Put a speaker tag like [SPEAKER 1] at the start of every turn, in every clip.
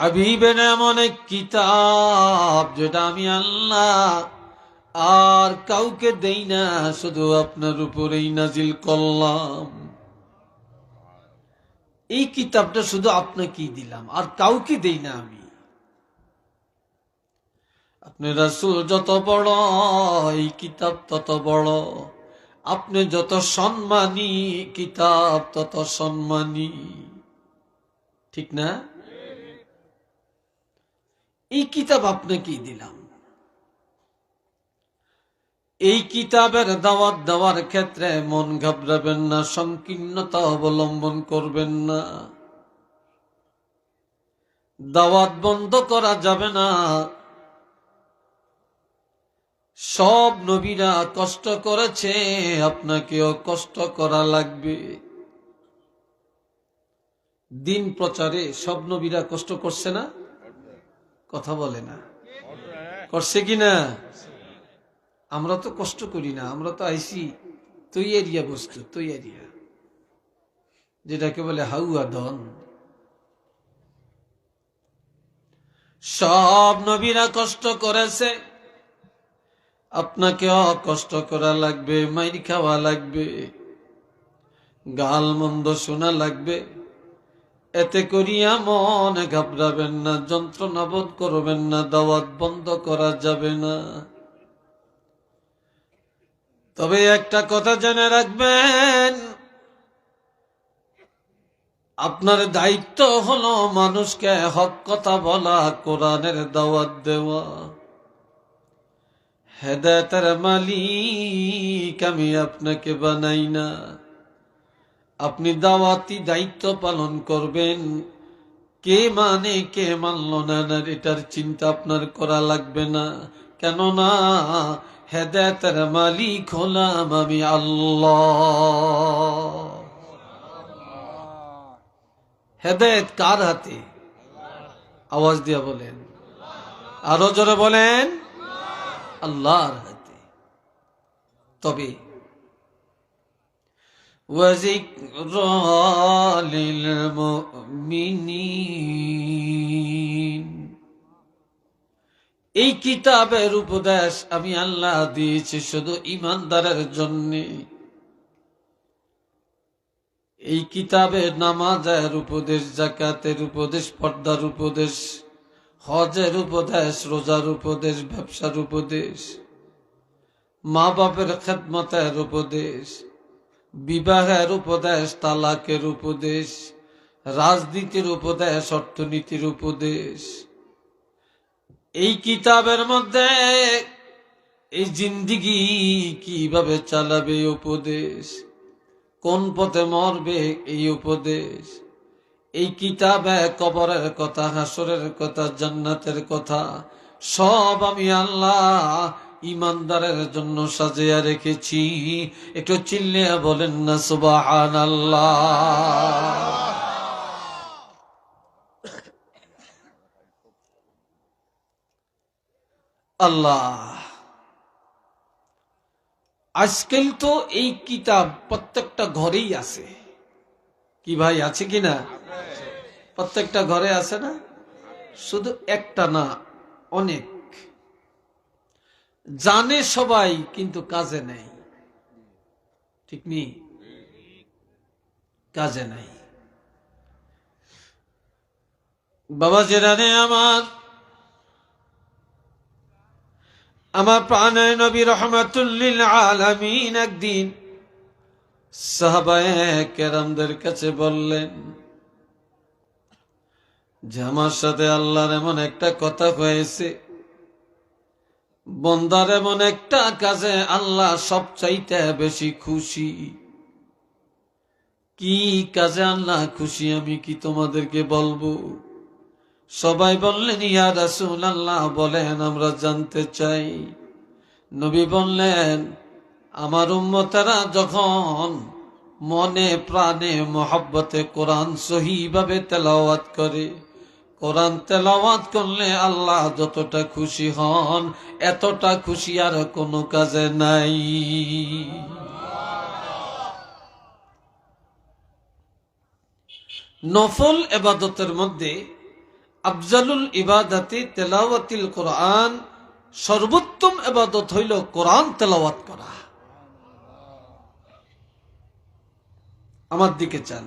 [SPEAKER 1] হাবিবের এমন এক কিতাব যেটা আমি আল্লাহ আর কাউকে দেই না, শুধু আপনার উপরেই নাজিল করলাম। এই কিতাবটা শুধু আপনাকেই দিলাম, আর কাউকে দেই না আমি। আপনি রাসুল যত বড়, এই কিতাব তত বড়। আপনি যত সম্মানী, কিতাব তত সম্মানী। ঠিক না? এই কিতাব আপনাকেই দিলাম। এই কিতাবের দাওয়াত দেওয়ার ক্ষেত্রে মন ঘাবড়াবেন না, সংকীর্ণতা অবলম্বন করবেন না। দাওয়াত বন্ধ করা যাবে না। সব নবীরা কষ্ট করেছে, আপনাকেও কষ্ট করা লাগবে। দিন প্রচারে সব নবীরা কষ্ট করছে না? কথা বলে না। করছে কি না আমরা তো কষ্ট করি না, আমরা তো আইসি তৈয়ারিয়া বস্তু, তৈয়ারিয়া। যেটাকে বলে হাউয়া দন সব নবীরা কষ্ট করেছে। আপনাকেও কষ্ট করা লাগবে, মাইর খাওয়া লাগবে, গাল মন্দ শোনা লাগবে। এতে করিয়া মনে ঘাবড়াবেন না, যন্ত্রণা বোধ করবেন না, দাওয়াত বন্ধ করা যাবে না। তবে একটা কথা জেনে রাখবেন, আপনার দায়িত্ব হলো মানুষকে হক কথা বলা, কোরআনের দাওয়াত দেওয়া। হেদায়তের মালিক আমি আপনাকে বানাই না। আপনি দাওয়াতি দায়িত্ব পালন করবেন। কে মানে কে মানল না এটার চিন্তা আপনার করা লাগবে না। কেননা, হেদায়তের মালিক হলাম আমি আল্লাহ। হেদায়ত কার হাতে? আওয়াজ দিয়া বলেন। আরও জোরে বলেন। আল্লাহর হাতে। তবে وذكرى للمؤمنين এই কিতাবের উপদেশ আমি আল্লাহ দিয়েছি শুধু ইমানদারের জন্য এই কিতাবে নামাজের উপদেশ জাকাতের উপদেশ পর্দার উপদেশ হজের উপদেশ রোজার উপদেশ ব্যবসার উপদেশ মা বাপের খেদমতের উপদেশ বিবাহের উপদেশ, তালাকের উপদেশ, রাজনীতির উপদেশ, অর্থনীতির উপদেশ। এই কিতাবের মধ্যে এই জিন্দিগি কীভাবে চালাবে উপদেশ? কোন পথে মরবে এই উপদেশ? এই কিতাবে কবরের কথা, হাসরের কথা, জান্নাতের কথা সব আমি আল্লাহ ইমানদারের জন্য সাজিয়া রেখেছি। একটু চিল্লে বলেন না সুবাহান আল্লাহ। আজকাল তো এই কিতাব প্রত্যেকটা ঘরেই আছে। কি ভাই, আছে কি না? প্রত্যেকটা ঘরে আছে না? শুধু একটা না, অনেক। জানে সবাই, কিন্তু কাজে নেই। ঠিক নেই কাজে নাই। বাবা জেরানে আমার আমার প্রাণের নবী রহমাতুল্লিল আলামিন একদিন সাহাবায়ে কেরামদের কাছে বললেন, যে আমার সাথে আল্লাহর এমন একটা কথা হয়েছে বন্দার এমন একটা কাজে আল্লাহ সবচাইতে বেশি খুশি। কি কাজে আল্লাহ খুশি আমি কি তোমাদেরকে বলব? সবাই বললেন, ইয়া রাসুল আল্লাহ বলেন, আমরা জানতে চাই। নবী বললেন, আমার উম্মতেরা যখন মনে প্রাণে মহব্বতে কোরআন সহিভাবে তেলাওয়াত করে কোরআন তেলাওয়াত করলে আল্লাহ যতটা খুশি হন, এতটা খুশি আর কোনো কাজে নাই। নফল এবাদতের মধ্যে আফজালুল ইবাদাতি তেলাওয়াতিল কোরআন সর্বোত্তম এবাদত হইল কোরআন তেলাওয়াত করা। আমার দিকে চান।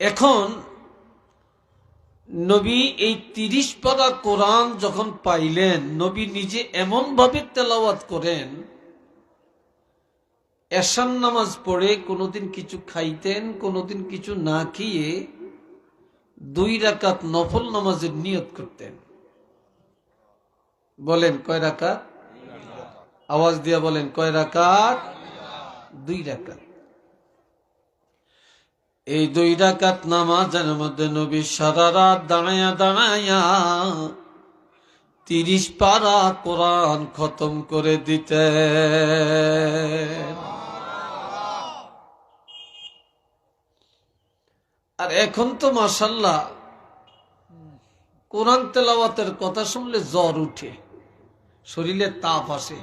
[SPEAKER 1] এখন নবী এই তিরিশ পারা কোরআন যখন পাইলেন, নবী নিজে এমন ভাবে তেলাওয়াত করেন এশান নামাজ পড়ে কোনোদিন কিছু খাইতেন, কোনোদিন কিছু না খেয়ে দুই রাকাত নফল নামাজের নিয়ত করতেন। বলেন কয় রাকাত? আওয়াজ দিয়া বলেন কয় রাকাত? দুই রাকাত। এই দুই রাকাত নামাজের মধ্যে নবী সারা রাত দাঁড়ায়া দাঁড়াইয়া তিরিশ পারা কোরআন খতম করে দিতে আর এখন তো মাসাল্লাহ কোরআন তেলাওয়াতের কথা শুনলে জ্বর উঠে, শরীরে তাপ আসে।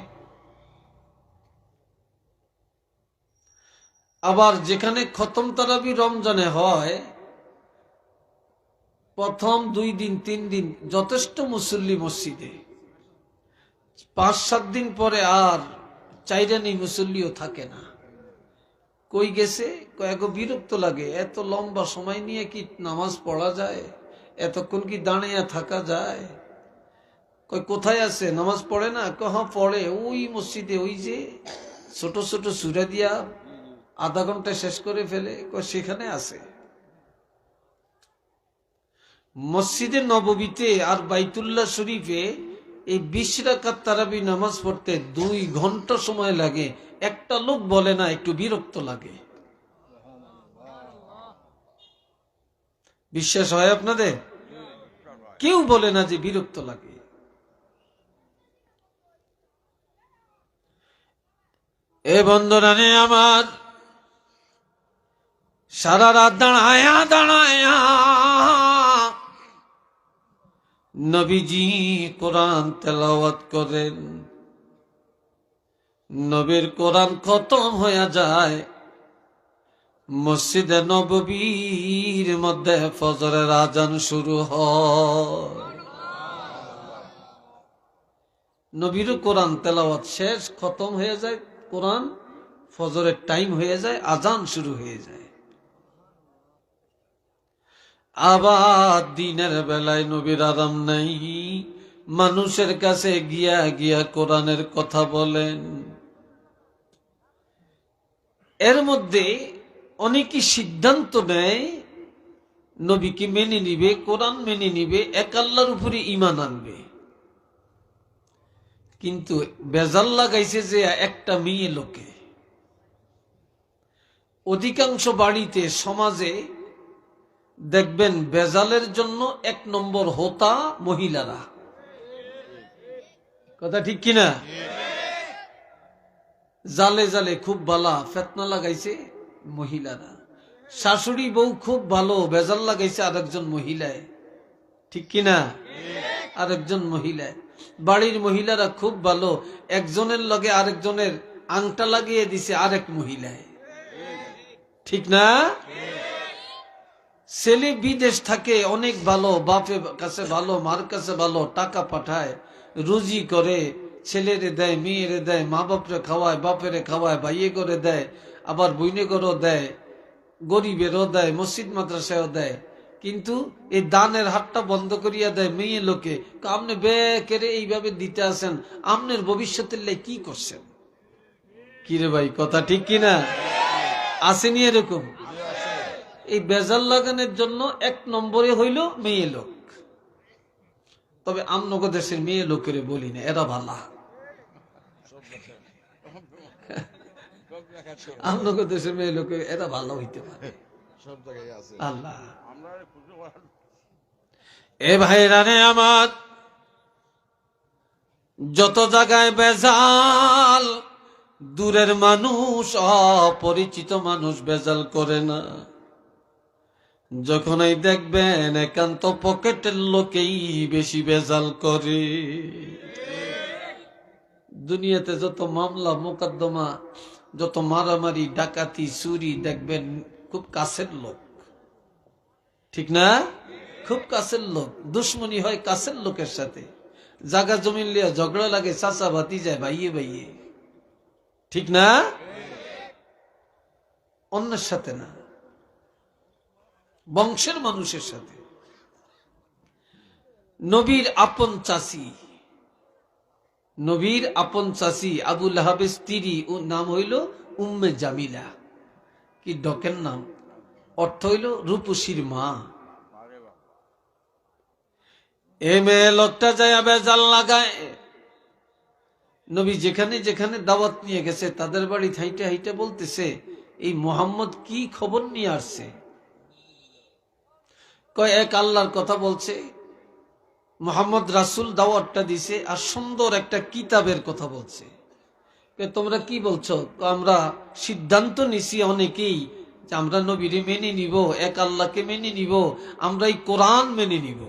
[SPEAKER 1] আবার যেখানে খতম তারাবি রমজানে হয়, প্রথম দুই দিন, তিন দিন যথেষ্ট মুসল্লি মসজিদে। পাঁচ, সাত দিন পরে আর চাইরানি মুসল্লিও থাকে না। কই গেছে? কয়েক বিরক্ত লাগে, এত লম্বা সময় নিয়ে কি নামাজ পড়া যায়? এতক্ষণ কি দাঁড়িয়ে থাকা যায়? কই কোথায় আছে? নামাজ পড়ে না? কহ পড়ে। ওই মসজিদে, ওই যে ছোট ছোট সুরা দিয়া আধা ঘণ্টা শেষ করে ফেলে সেখানে আছে। মসজিদে নববীতে আর বাইতুল্লাহ শরীফে এই বিশ রাকাত তারাবি নামাজ পড়তে দুই ঘণ্টা সময় লাগে। একটা লোক বলে না, একটু বিরক্ত লাগে। বিশ্বাস হয় আপনাদের? কেউ বলে না যে বিরক্ত লাগে। এ বন্ধনানে আমার সারা রাত দাঁড়ায়া দাঁড়ায়া। নবীজি কোরআন তেলাওয়াত করেন। নবীর কোরআন খতম হয়ে যায়। মসজিদে নববীর মধ্যে ফজরের আজান শুরু হয়। নবীর কোরআন তেলাওয়াত শেষ, খতম হয়ে যায়। কোরআন ফজরের টাইম হয়ে যায়, আজান শুরু হয়ে যায়। আবার দিনের বেলায় নবীর আরাম নাই। মানুষের কাছে গিয়া গিয়া কোরআনের কথা বলেন। এর মধ্যে অনেকে সিদ্ধান্ত নেয়, নবীকে মেনে নিবে, কোরআন মেনে নিবে, এক আল্লাহর উপরে ইমান আনবে। কিন্তু বেজাল লাগাইছে যে একটা মেয়ে লোকে। অধিকাংশ বাড়িতে, সমাজে দেখবেন বেজালের জন্য এক নম্বর হোতা মহিলারা। কথা ঠিক কিনা? জালে জালে খুব বালা ফেতনা লাগাইছে মহিলারা। শাশুড়ি বউ খুব ভালো, বেজাল লাগাইছে আরেকজন মহিলায়। ঠিক কিনা? আরেকজন মহিলায়। বাড়ির মহিলারা খুব ভালো, একজনের লগে আরেকজনের আংটা লাগিয়ে দিছে আরেক মহিলায়। ঠিক না? ছেলে বিদেশ থাকে, অনেক ভালো, বাপের কাছে ভালো, মার কাছে ভালো, টাকা পাঠায়, রুজি করে, ছেলেরে দেয়, মেয়েরে দেয় মা বাপরে খাওয়ায়, বাপেরে খাওয়ায় ভাইয়ে করে দেয়, আবার বইনে করেও দেয়, গরিবেরও দেয়, মসজিদ মাদ্রাসায়ও দেয়। কিন্তু এই দানের হাতটা বন্ধ করিয়া দেয় মেয়ে লোকে। আপনি বেকেরে এইভাবে দিতে আসেন আপনার ভবিষ্যতের লাই কি করছেন? কিরে ভাই, কথা ঠিক কিনা? আসেনি এরকম? এই বেজাল লাগানোর জন্য এক নম্বরে হইল মেয়ে লোক। তবে আমনগর দেশের মেয়ে লোকের বলি না এরা ভালা আমনগর দেশের মেয়ে লোকের এরা ভালো হইতে পারে। আল্লাহ।
[SPEAKER 2] আমরা খুঁজে পাই-
[SPEAKER 1] আমার যত জায়গায় বেজাল দূরের মানুষ অপরিচিত মানুষ বেজাল করে না। যখনই দেখবেন একান্ত পকেটের লোকেই বেশি বেজাল করে। দুনিয়াতে যত মামলা, মোকদ্দমা, যত মারামারি, ডাকাতি, চুরি দেখবেন খুব কাছের লোক। ঠিক না? খুব কাছের লোক। দুশ্মনী হয় কাছের লোকের সাথে। জাগা জমিন লিয়া ঝগড়া লাগে, চাচা বাতি যায়, ভাইয়ে ভাইয়ে। ঠিক না? অন্যের সাথে না। বংশের মানুষের সাথে। নবীর আপন চাষি। নবীর আপন চাষি আবুল হাবের স্ত্রী ও নাম হইল উম্মে জামিলা। কি ডকের নাম? অর্থ হইল রূপসীর মা। এ মেয়ে লোকটা যায় বেজাল লাগায়। নবী যেখানে যেখানে দাওয়াত নিয়ে গেছে, তাদের বাড়ি হাইটে হাইটে বলতেছে, এই মোহাম্মদ কি খবর নিয়ে আসছে? কয় এক আল্লাহর কথা বলছে, মোহাম্মদ রাসুল দাওয়াতটা দিছে আর সুন্দর একটা কিতাবের কথা বলছে। তোমরা কি বলছো? আমরা সিদ্ধান্ত নিছি অনেকেই যে আমরা নবীরে মেনে নিব, এক আল্লাহকে মেনে নিব আমরা এই কোরআন মেনে নিব।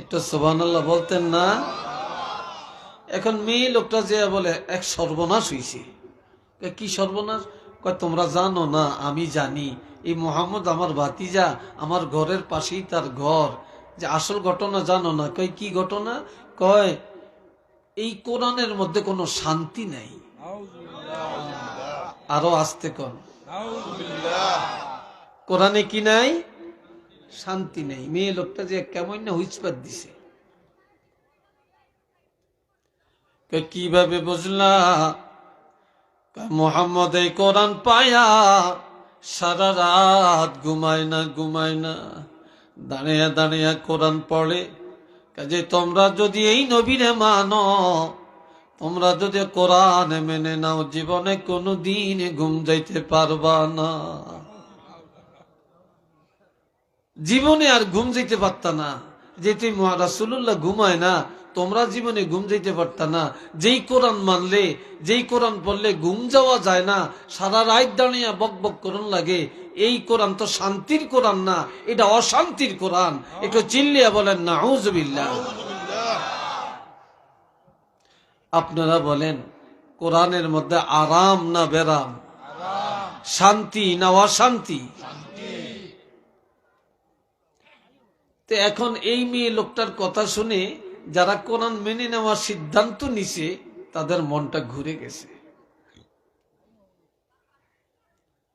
[SPEAKER 1] এটা সোবান আল্লাহ বলতেন না? এখন মেয়ে লোকটা যে বলে, এক সর্বনাশ হয়েছে কি সর্বনাশ? তোমরা জানো না, আমি জানি। এই মোহাম্মদ আমার ভাতিজা, আমার ঘরের পাশেই তার ঘর। যে আসল ঘটনা জানো না? কয়, কি ঘটনা? কয়, এই কোরআনের মধ্যে কোনো শান্তি নাই। আরও আসতে কন। কোরআনে কি নাই? শান্তি নেই। মেয়ে লোকটা যে কেমন না হুইচপাত দিছে কীভাবে বুঝলা? মোহাম্মদ এই কোরআন পায়া সারা রাত ঘুমায় না ঘুমায় না। দাঁড়িয়ে দাঁড়িয়ে কোরআন পড়ে। কাজে তোমরা যদি এই নবীরে মানো, তোমরা যদি কোরআন মেনে নাও, জীবনে কোনো দিন ঘুম যাইতে পারবা না। জীবনে আর ঘুম যাইতে পারতা না। যে তুই রাসুল্লাহ ঘুমায় না তোমরা জীবনে ঘুম যাইতে পারতা না। যেই কোরআন মানলে, যেই কোরআন পড়লে ঘুম যাওয়া যায় না, সারা রাত দাঁড়িয়ে বক বক করন লাগে। এই কোরআন তো শান্তির কোরআন না, এটা অশান্তির কোরআন। একটু চিল্লিয়া বলেন না হুজবিল্লা আপনারা বলেন, কোরআনের মধ্যে আরাম না বেরাম? শান্তি না অশান্তি? তো এখন এই মেয়ে লোকটার কথা শুনে যারা কোরআন মেনে নেওয়ার সিদ্ধান্ত নিছে, তাদের মনটা ঘুরে গেছে।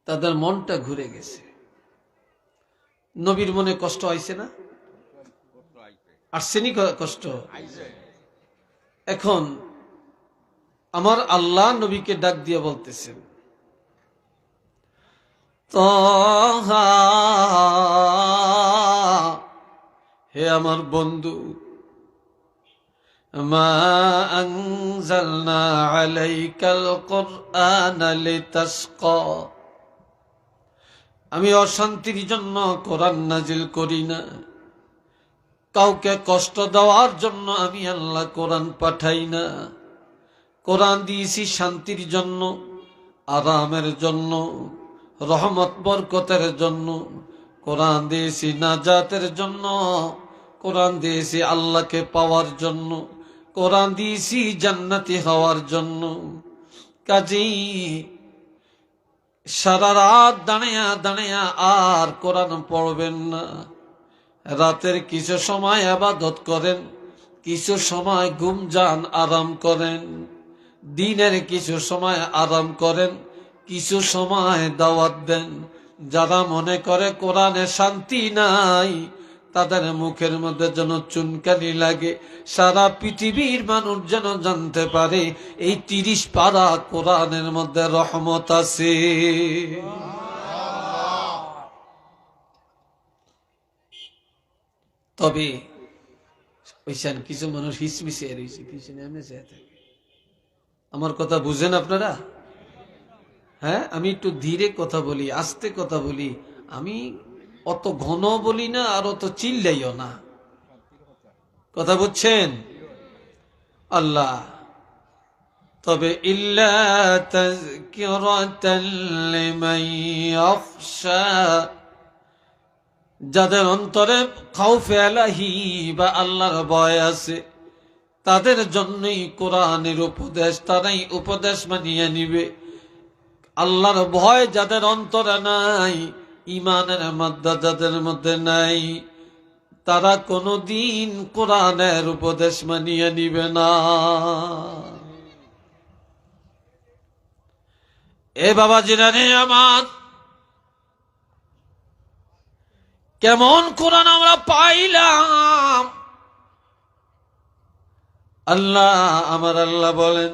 [SPEAKER 1] তাদের মনটা ঘুরে গেছে। নবীর মনে কষ্ট হয়েছে না? আসছেনি কষ্ট? এখন আমার আল্লাহ নবীকে ডাক দিয়ে বলতেছেন হে আমার বন্ধু মা আনজালনা আলাইকাল কোরআন লিতাশকা আমি অশান্তির জন্য কোরআন নাজিল করি না। কাউকে কষ্ট দেওয়ার জন্য আমি আল্লাহ কোরআন পাঠাই না। কোরআন দিয়েছি শান্তির জন্য, আরামের জন্য, রহমত বরকতের জন্য। কোরআন দিয়েছি নাজাতের জন্য, কোরআন দিয়েছি আল্লাহকে পাওয়ার জন্য। কোরআন দিয়েছি জান্নাতি হওয়ার জন্য। কাজেই সারা রাত দাঁড়িয়া দাঁড়িয়া আর কোরআন পড়বেন না। রাতের কিছু সময় আবাদত করেন, কিছু সময় ঘুম যান আরাম করেন। দিনের কিছু সময় আরাম করেন, কিছু সময় দাওয়াত দেন। যারা মনে করে কোরআনে শান্তি নাই তাদের মুখের মধ্যে যেন চুনকানি লাগে। সারা পৃথিবীর মানুষ যেন জানতে পারে, এই তিরিশ পারা কোরআনের মধ্যে রহমত আছে। তবে ওইসান কিছু মানুষ হিসমিসে রয়েছে থাকে। আমার কথা বুঝেন আপনারা? হ্যাঁ আমি একটু ধীরে কথা বলি, আস্তে কথা বলি। আমি অত ঘন বলি না, আর অত চিল্লাইও না। কথা বুঝছেন? আল্লাহ। তবে যাদের অন্তরে খাউফে বা আল্লাহর ভয় আছে, তাদের জন্যই কোরআনের উপদেশ, তারাই উপদেশ মানিয়ে নিবে। আল্লাহর ভয় যাদের অন্তরে নাই ইমানের মাদ্দা যাদের মধ্যে নাই। তারা কোনদিন কোরআনের উপদেশ মানিয়ে নিবে না। এ বাবা জিরানে আমার, কেমন কোরআন আমরা পাইলাম। আল্লাহ, আমার আল্লাহ বলেন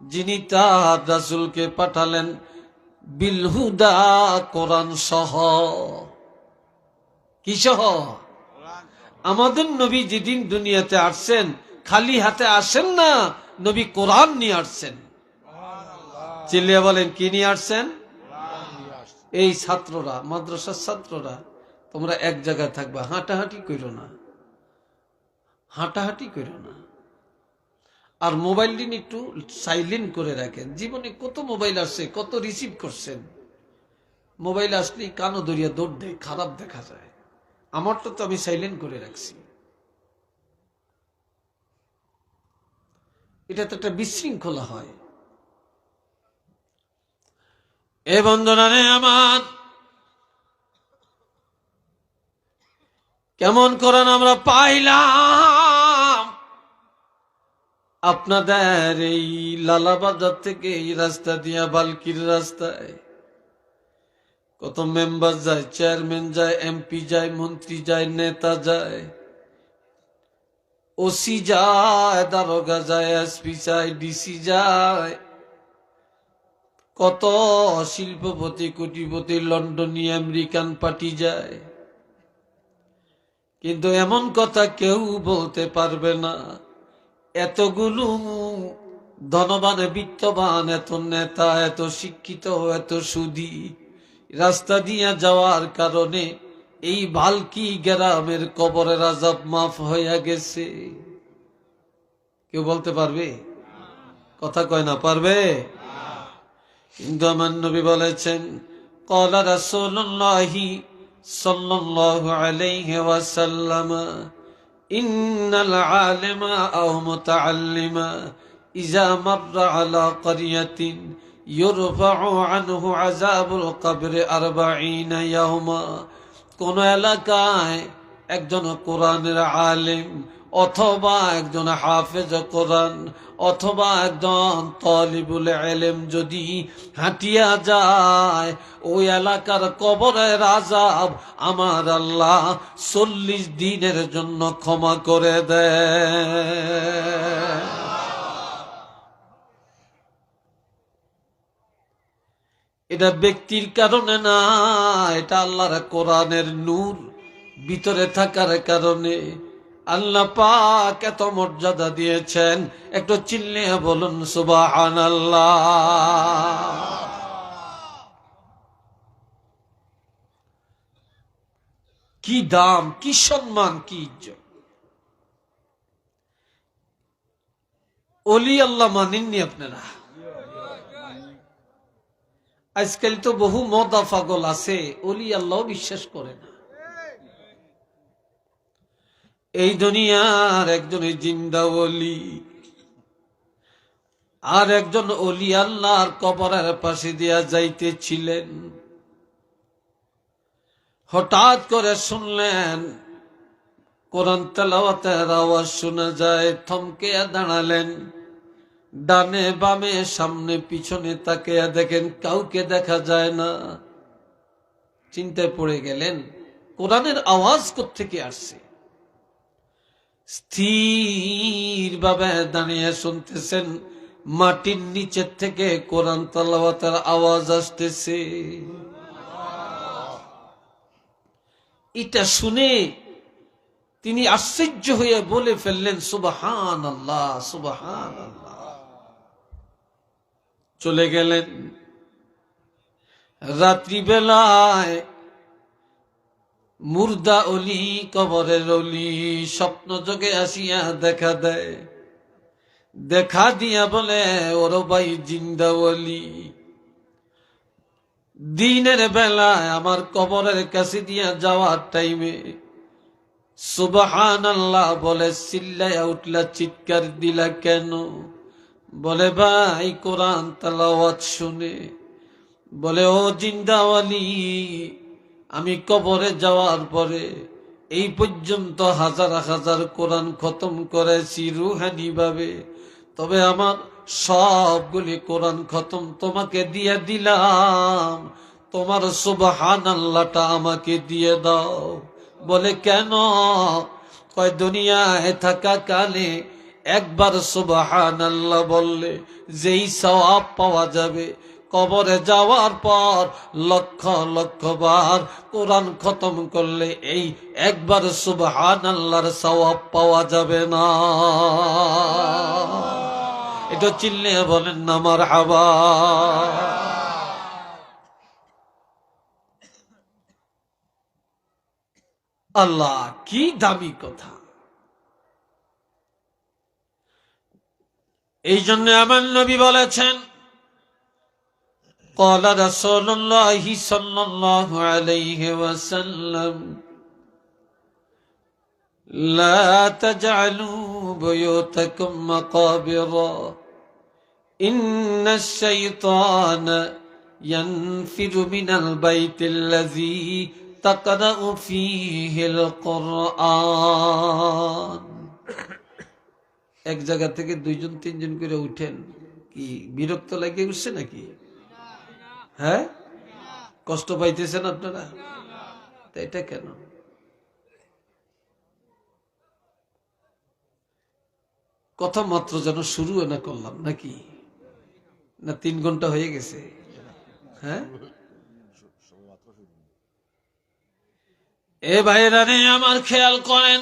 [SPEAKER 1] যিনি তার রাসুলকে পাঠালেন বিলহুদা কোরআন সহ। কি সহ? আমাদের নবী যেদিন দুনিয়াতে আসছেন, খালি হাতে আসেন না, নবী কোরআন নিয়ে আসছেন। চিল্লিয়া বলেন, কি নিয়ে আসছেন? এই ছাত্ররা, মাদ্রাসার ছাত্ররা, তোমরা এক জায়গায় থাকবা, হাঁটাহাঁটি করো না। হাঁটাহাঁটি করো না। আর মোবাইল দিন একটু সাইলেন্ট করে রাখেন। জীবনে কত মোবাইল আসছে, কত রিসিভ করছেন। মোবাইল আসলেই কানো দরিয়া দৌড় দেয়, খারাপ দেখা যায়। আমারটা তো আমি সাইলেন্ট করে রাখছি। এটা তো একটা বিশৃঙ্খলা হয়। এ বন্ধনা রে আমার, কেমন করেন আমরা পাইলাম। আপনাদের এই লালাবাজার থেকে এই রাস্তা দিয়া বালকির রাস্তায় কত মেম্বার যায়, চেয়ারম্যান যায়, এমপি যায়, মন্ত্রী যায়, নেতা যায়। ওসি যায়, দারোগা যায়, এসপি যায়, ডিসি যায়। কত শিল্পপতি, কোটিপতি, লন্ডনী, আমেরিকান পার্টি যায়। কিন্তু এমন কথা কেউ বলতে পারবে না। এতগুলো ধনবান, বিত্তবান, এত নেতা, এত শিক্ষিত, এত সুদী রাস্তা দিয়া যাওয়ার কারণে এই বালকি গ্রামের কবরের আজাব মাফ হইয়া গেছে। কেউ বলতে পারবে? কথা কয় না, পারবে? কিন্তু আমার নবী বলেছেন, কলা রাসূলুল্লাহি সাল্লাল্লাহু আলাইহি ইন্নাল আলিমা আও মুতাআল্লিমা ইজা মাররা আলা ক্বরিয়াতিন ইউরফাউ আনহু আযাবুল কবর 40 ইয়াওমা কোন এলাকায় একজন কোরআনের আলেম অথবা একজন হাফেজ কোরআন, অথবা একজন তলিবুল এলেম যদি হাঁটিয়া যায়, ওই এলাকার কবরের আজাব আমার আল্লাহ চল্লিশ দিনের জন্য ক্ষমা করে দেয় এটা ব্যক্তির কারণে না, এটা আল্লাহর কোরআনের নূর ভিতরে থাকার কারণে। আল্লাহ পাক এত মর্যাদা দিয়েছেন। একটু চিল্লে বলুন সুবাহান কি দাম, কি সম্মান, কি ইজ্জত। অলি আল্লাহ মানেননি আপনারা? আজকাল তো বহু মদা পাগল আছে অলি আল্লাহ বিশ্বাস করে না। এই দুনিয়ার একজন জিন্দা অলি আর একজন অলি আল্লাহর কবরের পাশে দিয়া যাইতেছিলেন। হঠাৎ করে শুনলেন, কোরআন তেলাওয়াতের আওয়াজ শোনা যায় থমকে দাঁড়ালেন। ডানে বামে, সামনে পিছনে তাকে দেখেন কাউকে দেখা যায় না। চিন্তায় পড়ে গেলেন, কোরআনের আওয়াজ থেকে আসছে? স্থির ভাবে দাঁড়িয়ে শুনতেছেন, মাটির নিচের থেকে কোরআন তালাওয়াতের আওয়াজ আসতেছে। এটা শুনে তিনি আশ্চর্য হয়ে বলে ফেললেন সুবাহান আল্লাহ সুবাহান আল্লাহ চলে গেলেন। রাত্রিবেলায় মুর্দা অলি, কবরের অলি, স্বপ্ন যোগে আসিয়া দেখা দেয়। দেখা দিয়া বলে, ওর ভাই জিন্দা অলি, দিনের বেলায় আমার কবরের কাছে দিয়া যাওয়ার টাইমে সুবাহান আল্লাহ বলে চিল্লাইয়া উঠলা, চিৎকার দিলা কেন? বলে, ভাই, কোরআন তালাওয়াত শুনে। বলে, ও জিন্দাওয়ালি আমি কবরে যাওয়ার পরে এই পর্যন্ত হাজার হাজার কোরআন খতম করেছি রুহানি ভাবে। তবে আমার সবগুলি কোরআন খতম তোমাকে দিয়ে দিলাম। তোমার সুবহান আল্লাহটা আমাকে দিয়ে দাও। বলে কেন? কয়, দুনিয়ায় থাকা কালে একবার সুবহান আল্লাহ বললে যেই সওয়াব পাওয়া যাবে কবরে যাওয়ার পর লক্ষ লক্ষ বার কোরআন খতম করলে এই একবার সুবহান আল্লাহর সওয়াব পাওয়া যাবে না। এটা চিল্লে বলেন না আমার হাবা আল্লাহ, কি দামি কথা। এই জন্য আমার নবী বলেছেন قال رسول الله صلى الله عليه وسلم لا تجعلوا بيوتكم مقابر إن الشيطان ينفر من البيت الذي تقرأ فيه القرآن এক জায়গা থেকে দুইজন তিনজন করে উঠেন কি বিরক্ত লাগে উঠছে নাকি হ্যাঁ? কষ্ট পাইতেছেন আপনারা? এটা কেন? কথা মাত্র যেন শুরু না করলাম, নাকি? না তিন ঘণ্টা হয়ে গেছে? হ্যাঁ? এ ভাইরা রে, আমার খেয়াল করেন।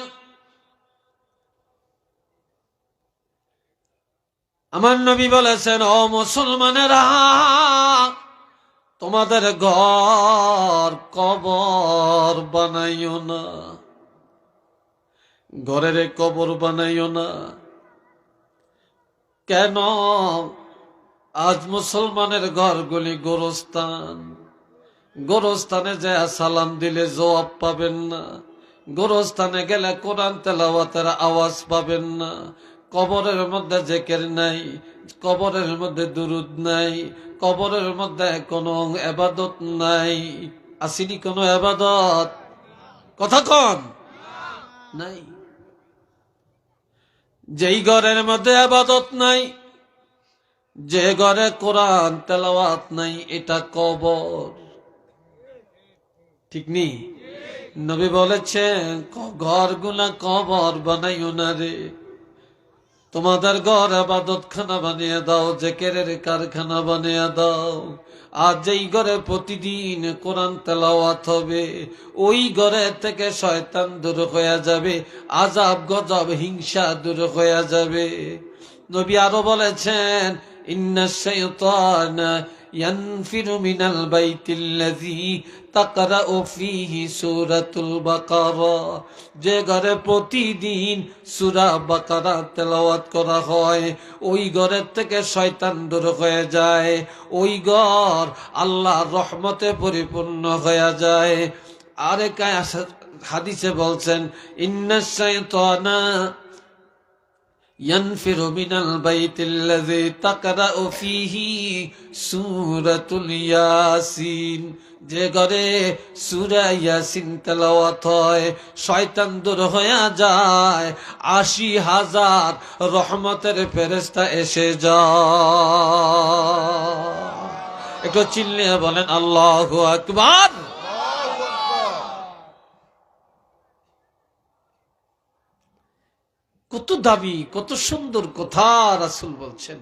[SPEAKER 1] আমার নবী বলেছেন, ও মুসলমানেরা তোমাদের ঘর কবর বানাইও না। ঘরের কবর বানাইও না। কেন? আজ মুসলমানের ঘরগুলি গোরস্থান। গোরস্থানে যে সালাম দিলে জবাব পাবেন না। গোরস্থানে গেলে কোরআন তেলাওয়াতের আওয়াজ পাবেন না। কবরের মধ্যে জেকের নাই, কবরের মধ্যে দুরুদ নাই কবরের মধ্যে কোনো এবাদত নাই। আসিনি কোনো এবাদত। কথা কন। নাই। যেই ঘরের মধ্যে আবাদত নাই, যে ঘরে কোরআন তেলাওয়াত নাই, এটা কবর। ঠিক নেই নবী বলেছেন ঘরগুলা কবর বানাইও না রে। তোমাদের ঘর আবাদতখানা বানিয়ে দাও যে জেকেরের কারখানা বানিয়ে দাও। আর যেই ঘরে প্রতিদিন কোরআন তেলাওয়াত হবে, ওই ঘরে থেকে শয়তান দূর হয়ে যাবে আজাব গজব, হিংসা দূর হয়ে যাবে। নবী আরও বলেছেন, ইন্না শাইতানা ينفر من البيت الذي تقرأ فيه سورة البقرة যে ঘরে প্রতিদিন সুরা বাকারা তেলাওয়াত করা হয় ওই ঘরের থেকে শয়তান দূর হয়ে যায় ওই ঘর আল্লাহ রহমতে পরিপূর্ণ হয়ে যায় আরেক হাদিসে বলছেন ইন্না শাইতানা ينفر من البيت الذي تقرأ فيه سورة الياسين যে ঘরে সুরা ইয়াসিন তেলাওয়াত হয় শয়তান দূর হয়ে যায় আশি হাজার রহমতের ফেরেস্তা এসে যায় একটু চিল্লিয়ে বলেন আল্লাহ আকবার কত দাবি কত সুন্দর কথা রাসুল বলছেন।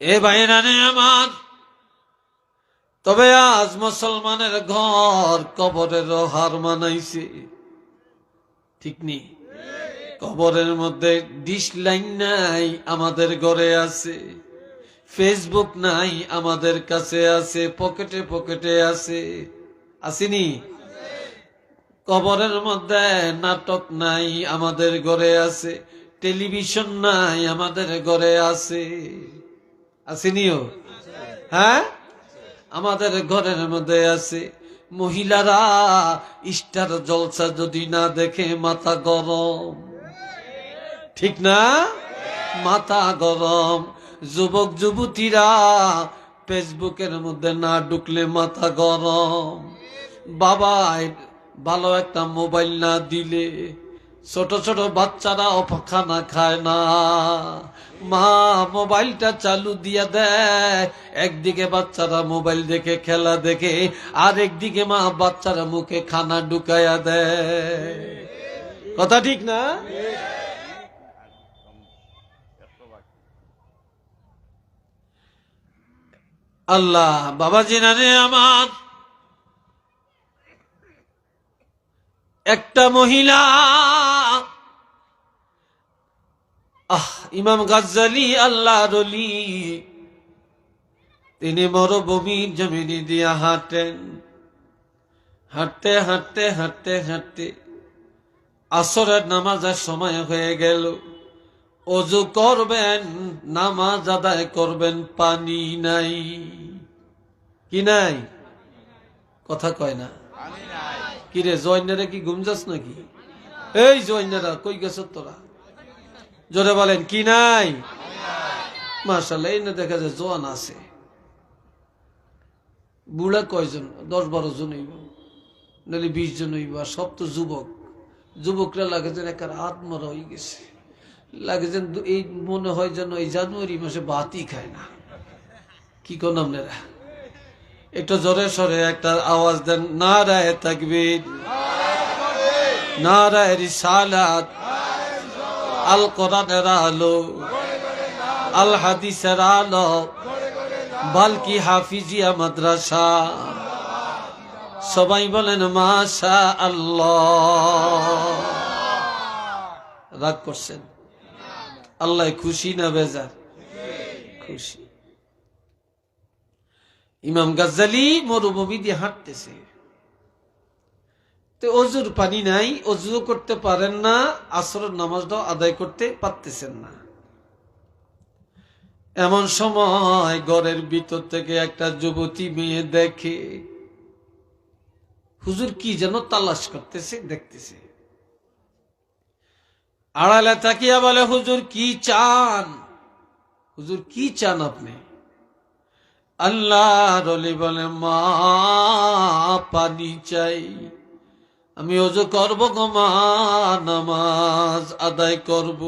[SPEAKER 1] এ বাইরানে আমার, তবে আজ মুসলমানের ঘর কবরের হার মানাইছে। ঠিক নেই কবরের মধ্যে ডিশ লাইন নাই আমাদের ঘরে আছে, ফেসবুক নাই আমাদের কাছে আছে, পকেটে পকেটে আছে। আসিনি? কবরের মধ্যে নাটক নাই, আমাদের ঘরে আছে। টেলিভিশন নাই, আমাদের ঘরে আছে। আসিনিও? হ্যাঁ? আমাদের ঘরের মধ্যে আছে। মহিলারা স্টার জলসা যদি না দেখে, মাথা গরম। ঠিক না? মাথা গরম। যুবক, যুবতীরা ফেসবুকের মধ্যে না ঢুকলে মাথা গরম। বাবা ভালো একটা মোবাইল না দিলে ছোট ছোট বাচ্চারা খানা খায় না। মা, মোবাইলটা চালু দিয়া দেয়। একদিকে বাচ্চারা মোবাইল দেখে, খেলা দেখে, আর একদিকে মা বাচ্চারা মুখে খানা ঢুকাইয়া দেয়। কথা ঠিক না? আল্লাহ বাবা জিনারে আমার। একটা মহিলা। আহ, ইমাম গাজ্জালি আল্লাহ রলি তিনি মরুভূমির জমিনি দিয়া হাঁটেন। হাঁটতে হাঁটতে হাঁটতে হাঁটতে আসরের নামাজের সময় হয়ে গেল। অজু করবেন, নামাজ আদায় করবেন, পানি নাই। কি নাই? কথা কয় না। কিরে জয়নারা কি ঘুম যাস নাকি? এই জয়নারা কই গেছ তোরা? জোরে বলেন, কি নাই? মার্শাল্লাহ এই না দেখা যায় জোয়ান আছে। বুড়া কয়জন? দশ বারো জন হইব নাহলে বিশ জন হইব, আর সব তো যুবক। যুবকরা লাগে যেন একটা আত্মরা হয়ে গেছে। লাগে যেন এই মনে হয় যেন এই জানুয়ারি মাসে বাতি খায় না। কি কোন আপনারা? একটু জোরে সরে একটা আওয়াজ দেন না রায় তাকবীর না রায় রিসালাত, আল কোরআনের আলো, আল হাদিসের আলো, বালকি হাফিজিয়া মাদ্রাসা। সবাই বলেন মাশা আল্লাহ রাগ করছেন। আল্লাহ খুশি না বেজার? খুশি। ইমাম গাজ্জালি মরুভূমি দিয়ে হাঁটতেছে। তো অজুর পানি নাই, অজু করতে পারেন না, আসরের নামাজটাও আদায় করতে পারতেছেন না। এমন সময় ঘরের ভিতর থেকে একটা যুবতী মেয়ে দেখে, হুজুর কি যেন তালাশ করতেছে, দেখতেছে। আড়ালে তাকিয়া বলে, হুজুর কি চান? হুজুর কি চান আপনি? আল্লাহ রলি বলে, মা, পানি চাই। আমি অজু করব গো মা, নামাজ আদায় করব।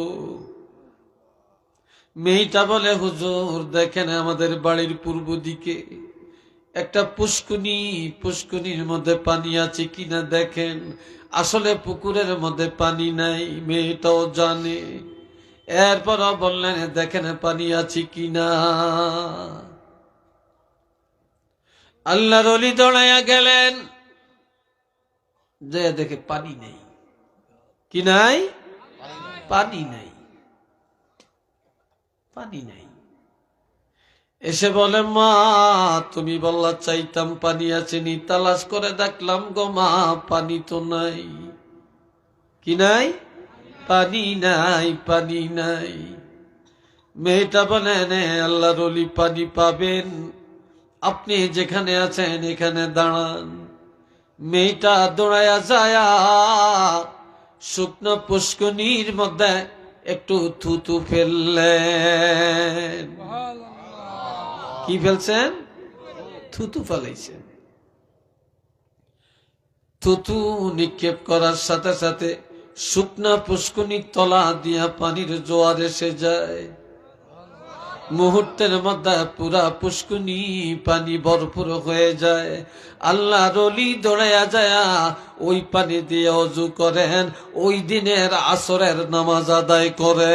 [SPEAKER 1] মেয়েটা বলে, হুজুর, দেখেন আমাদের বাড়ির পূর্ব দিকে একটা পুষ্কুনি, পুষ্কুনির মধ্যে পানি আছে কিনা দেখেন। আসলে পুকুরের মধ্যে পানি নাই, মেয়েটাও জানে। এরপরও বললেন, দেখেন পানি আছে কিনা? আল্লাহর অলি দৌড়াইয়া গেলেন। যে দেখে পানি নেই। কি নাই? পানি নাই। পানি নাই। এসে বলে, মা, তুমি বললা চাইতাম পানি আছে নি তালাশ করে দেখলাম গো মা, পানি তো নাই। কি নাই? পানি নাই পানি নাই। মেয়েটা বলে, নে আল্লাহ রলি পানি পাবেন। আপনি যেখানে আছেন, এখানে দাঁড়ান। মেয়েটা দৌড়ায়া যায়া, শুকনো পুষ্কনির মধ্যে একটু থুতু ফেললেন। কি ফেলছেন? থুতু ফেলাইছেন। থুতু নিক্ষেপ করার সাথে সাথে শুকনা পুষ্কনির তলা দিয়া পানির জোয়ার এসে যায়। মুহূর্তের মধ্যে পুরা পুষ্কুনি পানি ভরপুর হয়ে যায়। আল্লাহ রলি দৌড়াইয়া যায় ওই পানি দিয়ে অজু করেন, ওই দিনের আসরের নামাজ আদায় করে